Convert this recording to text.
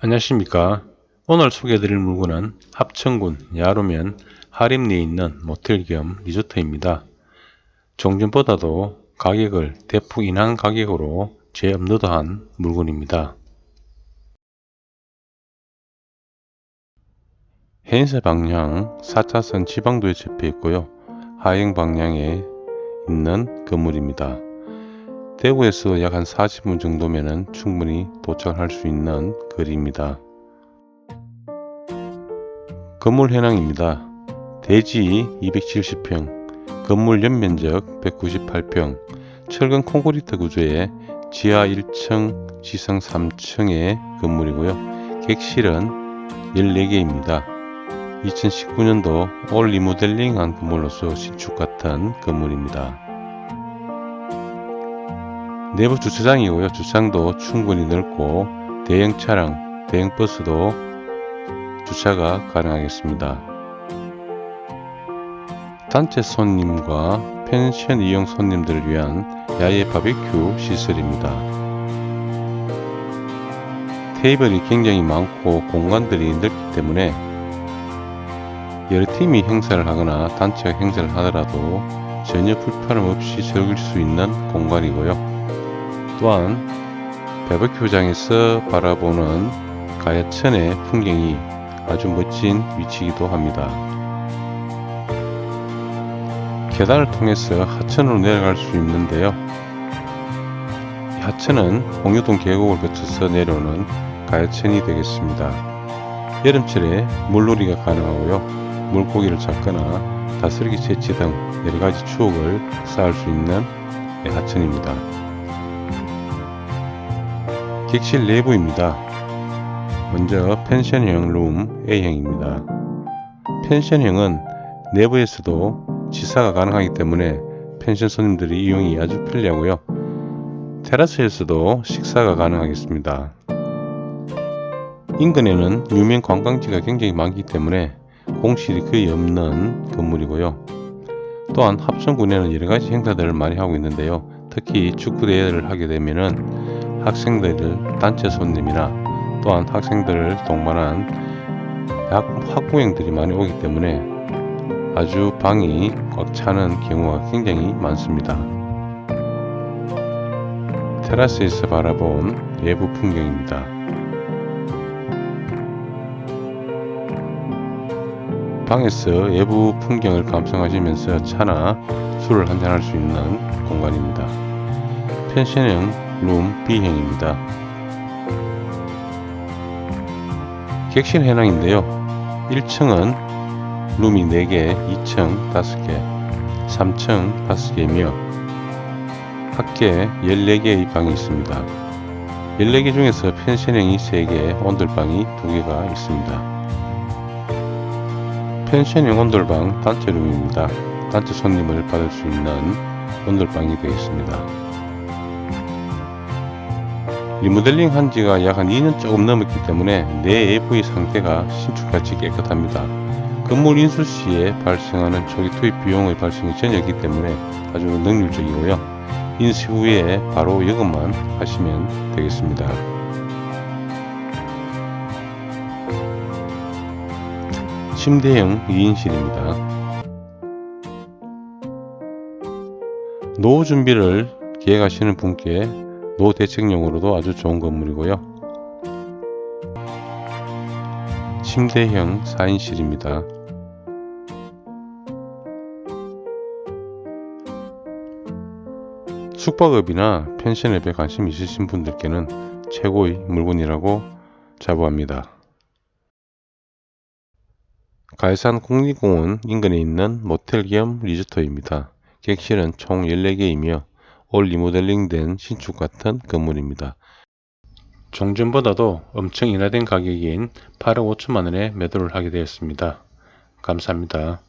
안녕하십니까? 오늘 소개해드릴 물건은 합천군 야로면 하림리에 있는 모텔 겸 리조트입니다. 종전보다도 가격을 대폭 인한 가격으로 재업로드한 물건입니다. 해인사 방향 4차선 지방도에 접해 있고요. 하행 방향에 있는 건물입니다 대구에서 약 한 40분 정도면 충분히 도착할 수 있는 거리입니다. 건물 현황입니다. 대지 270평, 건물 연면적 198평, 철근 콘크리트 구조의 지하 1층, 지상 3층의 건물이고요. 객실은 14개입니다. 2019년도 올 리모델링한 건물로서 신축 같은 건물입니다. 내부 주차장이고요. 주차장도 충분히 넓고 대형 차량, 대형 버스도 주차가 가능하겠습니다. 단체 손님과 펜션 이용 손님들을 위한 야외 바비큐 시설입니다. 테이블이 굉장히 많고 공간들이 넓기 때문에 여러 팀이 행사를 하거나 단체가 행사를 하더라도 전혀 불편함 없이 즐길 수 있는 공간이고요. 또한 바베큐장에서 바라보는 가야천의 풍경이 아주 멋진 위치이기도 합니다. 계단을 통해서 하천으로 내려갈 수 있는데요. 이 하천은 홍유동 계곡을 거쳐서 내려오는 가야천이 되겠습니다. 여름철에 물놀이가 가능하고요. 물고기를 잡거나 다스리기 채취 등 여러가지 추억을 쌓을 수 있는 하천입니다. 객실 내부입니다. 먼저 펜션형 룸 A형입니다. 펜션형은 내부에서도 지사가 가능하기 때문에 펜션 손님들이 이용이 아주 편리하고요. 테라스에서도 식사가 가능하겠습니다. 인근에는 유명 관광지가 굉장히 많기 때문에 공실이 거의 없는 건물이고요. 또한 합천군에는 여러 가지 행사들을 많이 하고 있는데요. 특히 축구 대회를 하게 되면은 학생들을 단체 손님이나 또한 학생들을 동반한 학부형들이 많이 오기 때문에 아주 방이 꽉 차는 경우가 굉장히 많습니다. 테라스에서 바라본 외부 풍경입니다. 방에서 외부 풍경을 감상하시면서 차나 술을 한잔할 수 있는 공간입니다. 펜션형 룸 B형입니다. 객실 해낭인데요. 1층은 룸이 4개, 2층 5개, 3층 5개이며 합계 14개의 방이 있습니다. 14개 중에서 펜션형이 3개, 온돌방이 2개가 있습니다. 펜션형 온돌방 단체 룸입니다. 단체 손님을 받을 수 있는 온돌방이 되겠습니다. 리모델링 한 지가 약 한 2년 조금 넘었기 때문에 내외부의 상태가 신축같이 깨끗합니다. 건물 인수 시에 발생하는 초기 투입 비용의 발생이 전혀 없기 때문에 아주 능률적이고요. 인수 후에 바로 이것만 하시면 되겠습니다. 침대형 2인실입니다. 노후 준비를 계획하시는 분께 노대책용으로도 아주 좋은 건물이고요. 침대형 4인실입니다. 숙박업이나 펜션업에 관심 있으신 분들께는 최고의 물건이라고 자부합니다. 가해산 국립공원 인근에 있는 모텔 겸 리조트입니다. 객실은 총 14개이며 올 리모델링된 신축 같은 건물입니다. 종전보다도 엄청 인하된 가격인 8억 5천만 원에 매도를 하게 되었습니다. 감사합니다.